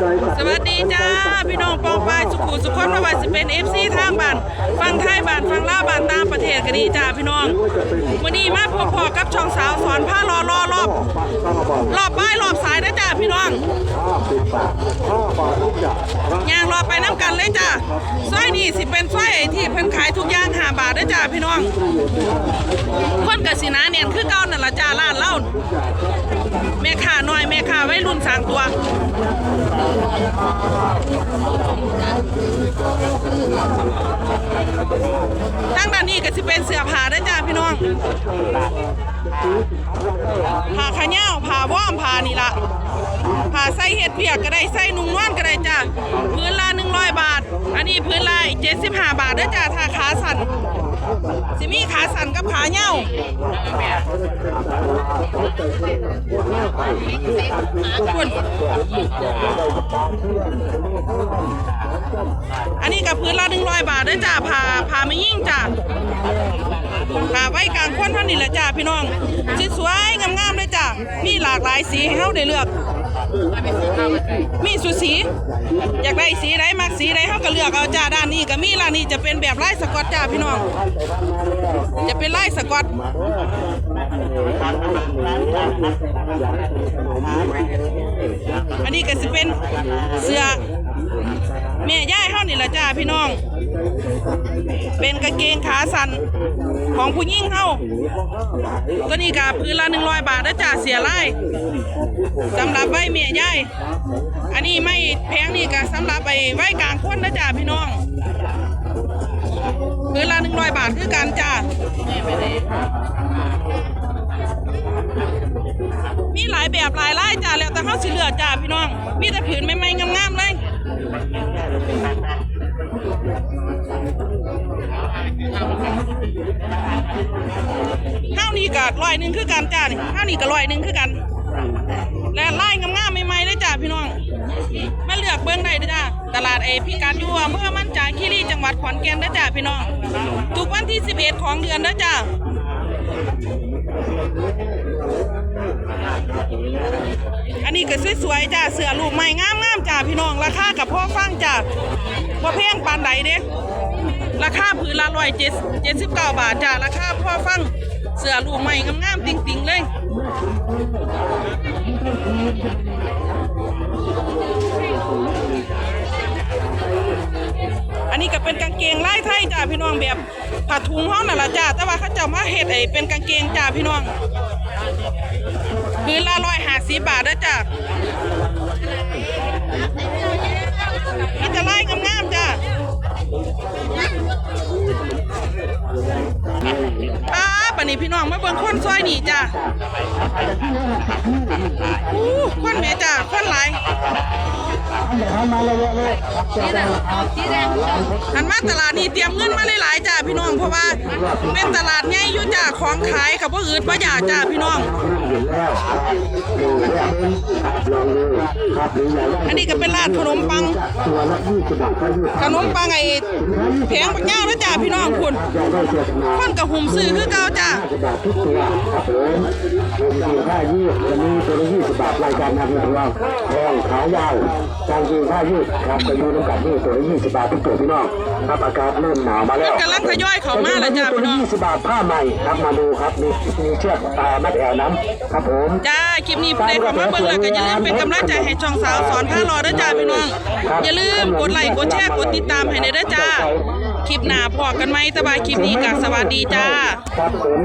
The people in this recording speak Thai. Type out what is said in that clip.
สวัสดีจ้าพี่น้องปองปายสุขุสุขคนมาว่าสิเป็นเอฟซีทางบ้านฟังไทยบ้านฟังลาบ้านตามประเทศกันดีจ้าพี่น้องวันนี้มาพบพอกับช่องสาวสอนผ้ารอรอรอบรอบป้ายรอบ พี่น้องย่างรอไปน้ำกันเลยจ้าสร้อยนี่สิเป็นสร้อยที่เพิ่นขายทุกอย่างหาบาทนะจ้าพี่น้อง คนกสินาเนี่ยคือเก่านั่นละจ้าร้านเล่าแม่ค้าน้อยแม่ค้าไว้รุ่นสางตัว ก็สิเป็นเสื้อผ้าเด้จ้าพี่น้องผ้าขะเหย้าผ้าว่อมผ้านี่ละผ้าใส่เห็ดเปียกก็ได้ใส่นุ่งนวลก็ได้จ้าพื้นละ100บาท อันนี้พื้นละ75บห้าบาทเด้จ้าถ้าขาสั่นสิมีขาสั่นกับขาเหย้าคุณอัน กับพื้นละ100บาทเด้อจ้าผ้าผ้าไม่ยิ่งจ้าค่ะไว้กลางคนเท่านี้แหละจ้าพี่น้องสวยงามๆเลยจ้ามีหลากหลายสีให้เฮาได้เลือก มีสุดสี อยากได้สีใดมักสีใดเฮาก็เลือกเอาจ้าด้านนี้ก็มีล่ะนี่จะเป็นแบบไลายสกอตจ้าพี่น้อง จะเป็นไลายสกอตอันนี้ก็สิเป็นเสื้อ แม่ย่ายเฮานี่ละจ้าพี่น้อง เป็นกางเกงขาสั้นของผู้หญิงเฮาตัวนี้กับพื้นละหนึ่งร้อยบาทนะจ้าเสียไล่สำหรับใบเมียย่ายอันนี้ไม่แพงนี่ก็สำหรับไปไว้กลางคนนะจ้าพี่น้องพื้นละหนึ่งร้อยบาทคือกันจ้ามีหลายแบบหลายลายจ้าแล้วแต่เฮาสิเลือกจ้าพี่น้อง มีแต่ผืนใหม่ๆงามๆเลย ข้าวนี่ก็ร้อยหนึ่งคือกันจ้านี่ข้าวนี่ก็ร้อยหนึ่งคือกัน และไล่งามๆใหม่ๆเลยจ้าพี่น้องมาเลือกเบิ้องได้ด้จ้าตลาดเอพิการอยู่อำเภอมันจาคีรีจังหวัดขอนแก่นเด้จ้าพี่น้อง ทุกวันที่ 11 ของเดือนเด้จ้า อันนี้ก็สวยๆจ้าเสือลูกใหม่งามๆจ้าพี่น้องราคากับพ่อฟังจ้าพ่อแพงปานใดเด้ราคาผืนละร้อยเจ็ดเจ็ดสิบเก้าบาทจ้าราคาพ่อฟังเสือลูกใหม่งามๆติ่งๆเลย เป็นกางเกงลายไทยจ้าพี่น้องแบบผ้าถุงห้องนั่นแหละจ้าแต่ว่าเขาจะมาเฮ็ดไอ้เป็นกางเกงจ้าพี่น้องผืนละร้อยห้าสิบบาทเด้อจ้ามีแต่ลายงามๆจ้าป้าปันนี้พี่น้องมาเบิ่งคนซอยนี่จ้ะอู้คนแม่จ้ะคนหลาย หันมาตลาดนี่เตรียมเงินมาหลายๆจ้ะพี่น้องเพราะว่าเป็นตลาดใหญ่อยู่จ้ะของขายกับบ่อืดบ่อยากจ้ะพี่น้อง อันนี้ก็เป็นร้านขนมปัง ขนมปังไอ้แผงปักย่าวนะจ้ะพี่น้องคุณคนกับหุ่มซื้อคือเก่าจ้าผมมถึงค่ายืดวันนี้ตัวละยี่สิบบาทรายการนำของเราแพงขาวยาวกางเกงค่ายืดครับจะอยู่น้ำกัดนี่ตัวละยี่สิบบาททุกตัวพี่น้องครับอากาศเริ่มหนาวมาแล้วกำลังทยอยเข้ามาแล้วจ้ะตัวพี่ละน้องยี่สิบบาทผ้าใหม่ครับมาดูครับมีมีเชือกตามัดแอวน้ำครับผมจ้าคลิปนี้ผู้ใดเข้ามาเบิ่งแล้วก็อย่าลืมเป็นกำลังใจให้ช่องสาวสอนผ้ารอเด้อจ้าพี่น้องอย่าลืมกดไลค์กดแชร์กดติดตามให้ได้เด้อจ้าคลิปหน้าพอกันไหมแต่ว่าคลิปนี้ก็สวัสดีจ้าครับผม